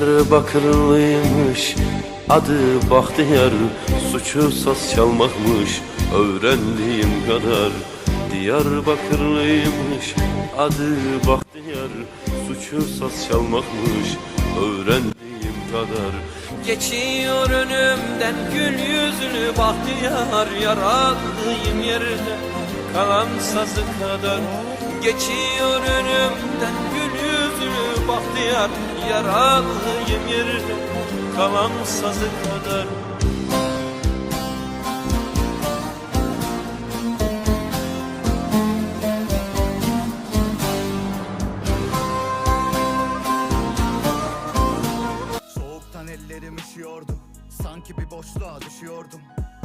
Diyarbakırlıymış adı Bahtiyar. Suçu saz çalmakmış öğrendiğim kadar. Diyarbakırlıymış adı Bahtiyar. Suçu saz çalmakmış öğrendiğim kadar. Geçiyor önümden gül yüzlü bahtiyar. Yaralıyım yerde kalan sazı kadar. Geçiyor önümden gül yüzlü bahtiyar Yaralıyım yerde kalan sazı kadar. Soğuktan ellerim üşüyordu Sanki bir boşluğa düşüyordum.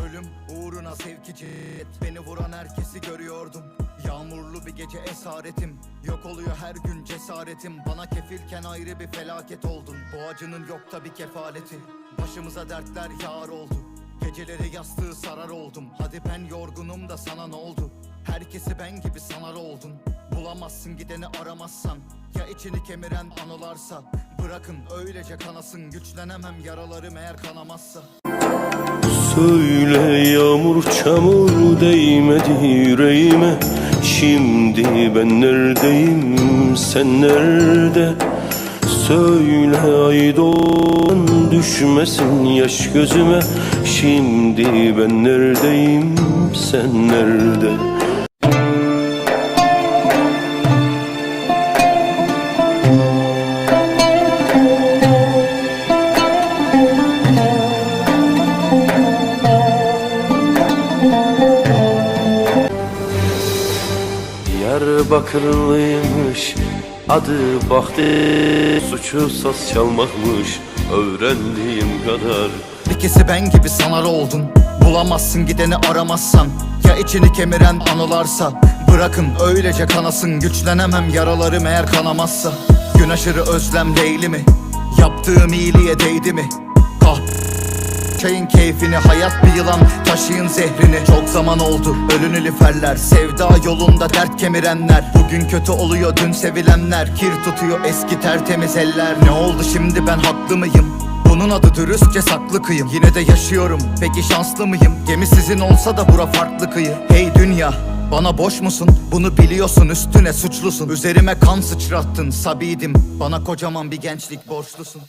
Ölüm uğruna sevki cihet Beni vuran herkesi görüyordum Yağmurlu bir gece esaretim. Yok oluyor her gün cesaretim. Bana kefilken ayrı bir felaket oldun. Bu acının yok tabi kefaleti. Başımıza dertler yağar oldu. Geceleri yastığı sarar oldum. Hadi ben yorgunum da sana ne oldu? Herkesi ben gibi sanar oldun. Bulamazsın gideni aramazsan. Ya içini kemiren anılarsa? Bırakın öylece kanasın. Güçlenemem yaralarım eğer kanamazsa. Söyle yağmur çamur değmedi yüreğime Şimdi ben neredeyim? Sen nerede? Söyle ay doğan düşmesin yaş gözüme. Şimdi ben neredeyim? Sen nerede Diyarbakırlıymış adı Bahtı. Suçu saz çalmakmış öğrendiğim kadar. İkisi ben gibi sanar oldun. Bulamazsın gideni aramazsan. Ya içini kemiren anılarsa? Bırakın öylece kanasın. Güçlenemem yaralarım eğer kanamazsa. Gün aşırı özlem değil mi? Yaptığım iyiliğe değdi mi? Kah Çayın keyfini hayat bir yılan. Taşıyın zehrini Çok zaman oldu. Ölünü liferler Sevda yolunda dert kemirenler. Bugün kötü oluyor dün sevilenler. Kir tutuyor eski tertemiz eller. Ne oldu şimdi ben haklı mıyım? Bunun adı dürüstçe saklı kıyım. Yine de yaşıyorum peki şanslı mıyım? Gemi sizin olsa da bura farklı kıyı. Hey dünya bana boş musun? Bunu biliyorsun üstüne suçlusun. Üzerime kan sıçrattın sabiydim Bana kocaman bir gençlik borçlusun